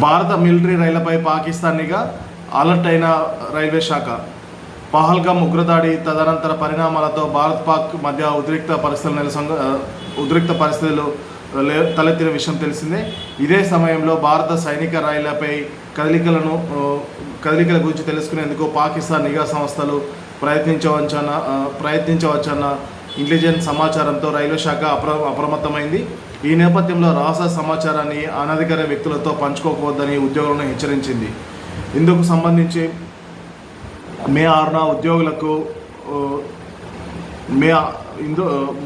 భారత మిలిటరీ రైళ్ళపై పాకిస్తాన్ నిఘా అలర్ట్ అయిన రైల్వే శాఖ. పహల్గామ్ ఉగ్రదాడి తదనంతర పరిణామాలతో భారత్ పాక్ మధ్య ఉద్రిక్త పరిస్థితులు నెలసొంగ ఉద్రిక్త పరిస్థితులు లే- తలెత్తిన విషయం తెలిసిందే. ఇదే సమయంలో భారత సైనిక రైళ్ళపై కదలికలను కదలికల గురించి తెలుసుకునేందుకు పాకిస్తాన్ నిఘా సంస్థలు ప్రయత్నించవచ్చన్న ప్రయత్నించవచ్చన్న ఇంటెలిజెన్స్ సమాచారంతో రైల్వే శాఖ అప్ర అప్రమత్తమైంది. ఈ నేపథ్యంలో రహస్య సమాచారాన్ని అనధికార వ్యక్తులతో పంచుకోకూడదని ఉద్యోగులను హెచ్చరించింది. ఇందుకు సంబంధించి మే ఆరున ఉద్యోగులకు మే ఇందు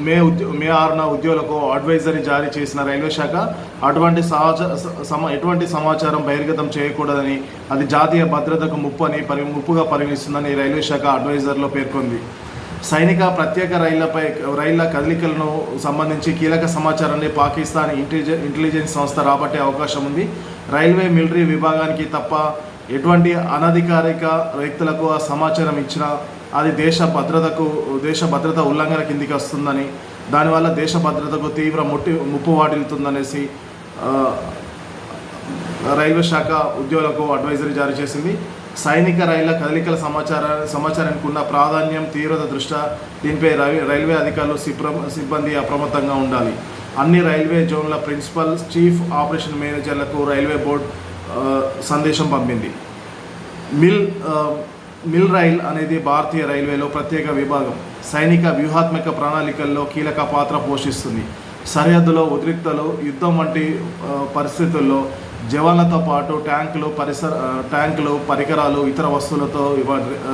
మే ఉద్యో మే ఆరున ఉద్యోగులకు అడ్వైజరీ జారీ చేసిన రైల్వే శాఖ అటువంటి సహజ సమ ఎటువంటి సమాచారం బహిర్గతం చేయకూడదని అది జాతీయ భద్రతకు ముప్పు అని పరి ముప్పుగా పరిగణిస్తుందని రైల్వే శాఖ అడ్వైజర్లో పేర్కొంది. సైనిక ప్రత్యేక రైళ్ళపై రైళ్ళ కదలికలను సంబంధించి కీలక సమాచారాన్ని పాకిస్తాన్ ఇంటెలిజెన్స్ ఇంటెలిజెన్స్ సంస్థ రాబట్టే అవకాశం ఉంది. రైల్వే మిలిటరీ విభాగానికి తప్ప ఎటువంటి అనధికారిక వ్యక్తులకు ఆ సమాచారం ఇచ్చినా అది దేశ భద్రతకు దేశ భద్రత ఉల్లంఘన కిందికి వస్తుందని దానివల్ల దేశ భద్రతకు తీవ్ర ముట్టి ముప్పు వాటిల్తుందనేసి రైల్వే శాఖ ఉద్యోగులకు అడ్వైజరీ జారీ చేసింది. సైనిక రైళ్ళ కదలికల సమాచార సమాచారానికి ఉన్న ప్రాధాన్యం తీవ్రత దృష్ట్యా దీనిపై రైల్వే రైల్వే అధికారులు సిబ్బంది అప్రమత్తంగా ఉండాలి. అన్ని రైల్వే జోన్ల ప్రిన్సిపల్ చీఫ్ ఆపరేషన్ మేనేజర్లకు రైల్వే బోర్డు సందేశం పంపింది. మిల్ మిల్ రైల్ అనేది భారతీయ రైల్వేలో ప్రత్యేక విభాగం. సైనిక వ్యూహాత్మక ప్రణాళికల్లో కీలక పాత్ర పోషిస్తుంది. సరిహద్దులో ఉద్రిక్తలు యుద్ధం వంటి పరిస్థితుల్లో జవాన్లతో పాటు ట్యాంకులు పరిసర ట్యాంకులు పరికరాలు ఇతర వస్తువులతో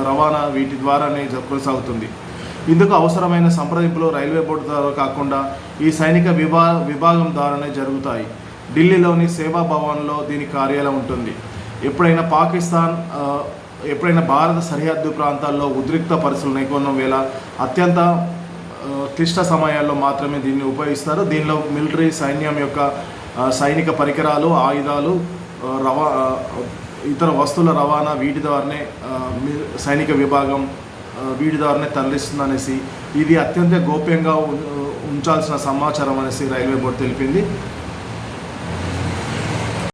రవాణా వీటి ద్వారానే కొనసాగుతుంది. ఇందుకు అవసరమైన సంప్రదింపులు రైల్వే బోర్డు ద్వారా కాకుండా ఈ సైనిక విభా విభాగం ద్వారానే జరుగుతాయి. ఢిల్లీలోని సేవా భవన్లో దీని కార్యాలయం ఉంటుంది. ఎప్పుడైనా పాకిస్తాన్ ఎప్పుడైనా భారత సరిహద్దు ప్రాంతాల్లో ఉద్రిక్త పరిస్థితులు నెలకొన్న వేళ అత్యంత క్లిష్ట సమయాల్లో మాత్రమే దీన్ని ఉపయోగిస్తారు. దీనిలో మిలిటరీ సైన్యం యొక్క సైనిక పరికరాలు ఆయుధాలు రవా ఇతర వస్తువుల రవాణా వీటి ద్వారానే సైనిక విభాగం వీటి ద్వారానే తరలిస్తుందనేసి ఇది అత్యంత గోప్యంగా ఉ- ఉంచాల్సిన సమాచారం అనేసి రైల్వే బోర్డు తెలిపింది.